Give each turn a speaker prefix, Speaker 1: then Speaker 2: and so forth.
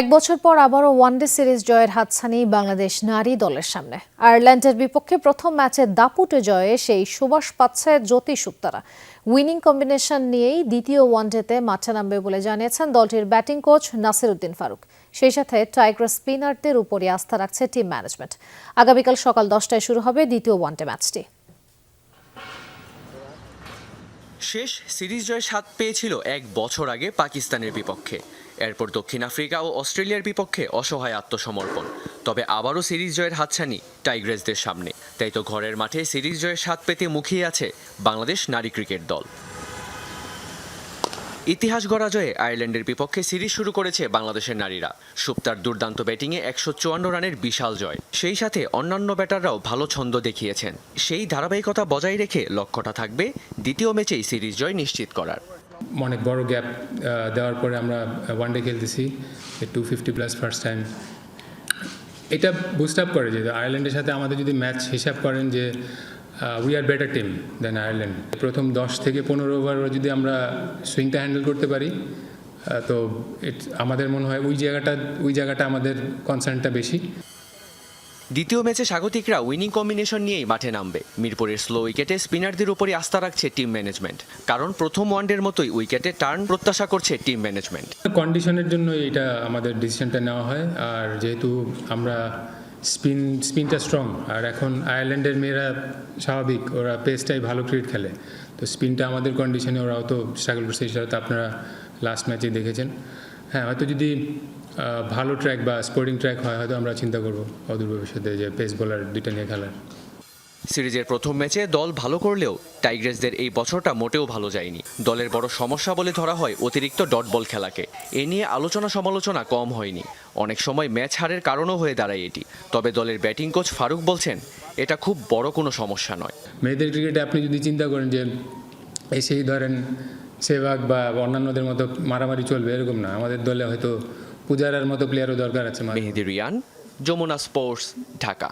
Speaker 1: এক বছর পর আবারও ওয়ানডে সিরিজ জয়ের হাতছানি বাংলাদেশ নারী দলের সামনে। আয়ারল্যান্ডের বিপক্ষে প্রথম ম্যাচে দাপুটে জয়ে সেই সুবাস পাচ্ছে জ্যোতি সুপ্তারা উইনিং কম্বিনেশন নিয়েই দ্বিতীয় ওয়ানডেতে মাঠে নামবে বলে জানিয়েছেন দলটির ব্যাটিং কোচ নাসিরউদ্দিন ফারুক। সেই সাথে টাইগার স্পিনারদের উপরই আস্থা রাখছে টিম ম্যানেজমেন্ট। আগামীকাল সকাল দশটায় শুরু হবে দ্বিতীয় ওয়ানডে ম্যাচটি।
Speaker 2: শেষ সিরিজ জয় স্বাদ পেয়েছিল এক বছর আগে পাকিস্তানের বিপক্ষে। এরপর দক্ষিণ আফ্রিকা ও অস্ট্রেলিয়ার বিপক্ষে অসহায় আত্মসমর্পণ। তবে আবারও সিরিজ জয়ের হাতছানি টাইগ্রেসদের সামনে। তাই তো ঘরের মাঠে সিরিজ জয়ের স্বাদ পেতে মুখিয়ে আছে বাংলাদেশ নারী ক্রিকেট দল। ইতিহাস গড়া জয়ে আয়ারল্যান্ডের বিপক্ষে সিরিজ শুরু করেছে বাংলাদেশের নারীরা। সুপ্তার দুর্দান্ত ব্যাটিংয়ে একশো চুয়ান্ন রানের বিশাল জয়। সেই সাথে অন্যান্য ব্যাটাররাও ভালো ছন্দ দেখিয়েছেন। সেই ধারাবাহিকতা বজায় রেখে লক্ষ্যটা থাকবে দ্বিতীয় ম্যাচেই সিরিজ জয় নিশ্চিত করার।
Speaker 3: অনেক বড় গ্যাপ দেওয়ার পরে আমরা ওয়ানডে খেলতেছি two fifty plus first time এটা বুস্ট আপ করে যে, আয়ারল্যান্ডের সাথে আমাদের যদি ম্যাচ হিসাব করেন যে we are better team then Ireland প্রথম দশ থেকে পনেরো ওভার যদি আমরা সুইংটা হ্যান্ডেল করতে পারি তো আমাদের মনে হয় ওই জায়গাটা ওই জায়গাটা আমাদের কনসার্নটা বেশি।
Speaker 2: দ্বিতীয় ম্যাচে স্বাগতিকরা উইনিং কম্বিনেশন নিয়েই মাঠে নামবে। মিরপুরের স্লো উইকেটে স্পিনারদের উপরই আস্থা রাখছে টিম ম্যানেজমেন্ট কারণ প্রথম ওয়ানডের মতোই উইকেটে টার্ন প্রত্যাশা করছে টিম ম্যানেজমেন্ট
Speaker 3: কন্ডিশনের জন্য এটা আমাদের ডিসিশনটা নেওয়া হয়। আর যেহেতু আমরা স্পিন, স্পিনটা স্ট্রং আর এখন আয়ারল্যান্ডের মেয়েরা স্বাভাবিক, ওরা পেসটাই ভালো ক্রিকেট খেলে। তো স্পিনটা আমাদের কন্ডিশনে ওরাও তো স্ট্রাগল করছে, সেটা তো আপনারা লাস্ট ম্যাচে দেখেছেন। হ্যাঁ হয়তো যদি ভালো ট্র্যাক বা স্পোর্টিং ট্র্যাক হয়, হয়তো আমরা চিন্তা করব অদূর ভবিষ্যতে যে পেস বোলার দুইটা নিয়ে খেলার।
Speaker 2: সিরিজের প্রথম ম্যাচে দল ভালো করলেও টাইগ্রেসদের এই বছরটা মোটেও ভালো যায়নি। দলের বড় সমস্যা বলে ধরা হয় অতিরিক্ত ডট বল খেলাকে। এ নিয়ে আলোচনা সমালোচনা কম হয়নি। অনেক সময় ম্যাচ হারের কারণও হয়ে দাঁড়ায় এটি। তবে দলের ব্যাটিং কোচ ফারুক বলছেন এটা খুব বড় কোনো সমস্যা নয়।
Speaker 3: মেয়েদের ক্রিকেটে আপনি যদি চিন্তা করেন যে এসেই ধরেন সেবাগ বা অন্যান্যদের মতো মারামারি চলবে এরকম না। আমাদের দলে হয়তো পূজারার মতো প্লেয়ারও দরকার আছে।
Speaker 2: মেহেদি রিয়ান যমুনা স্পোর্টস ঢাকা।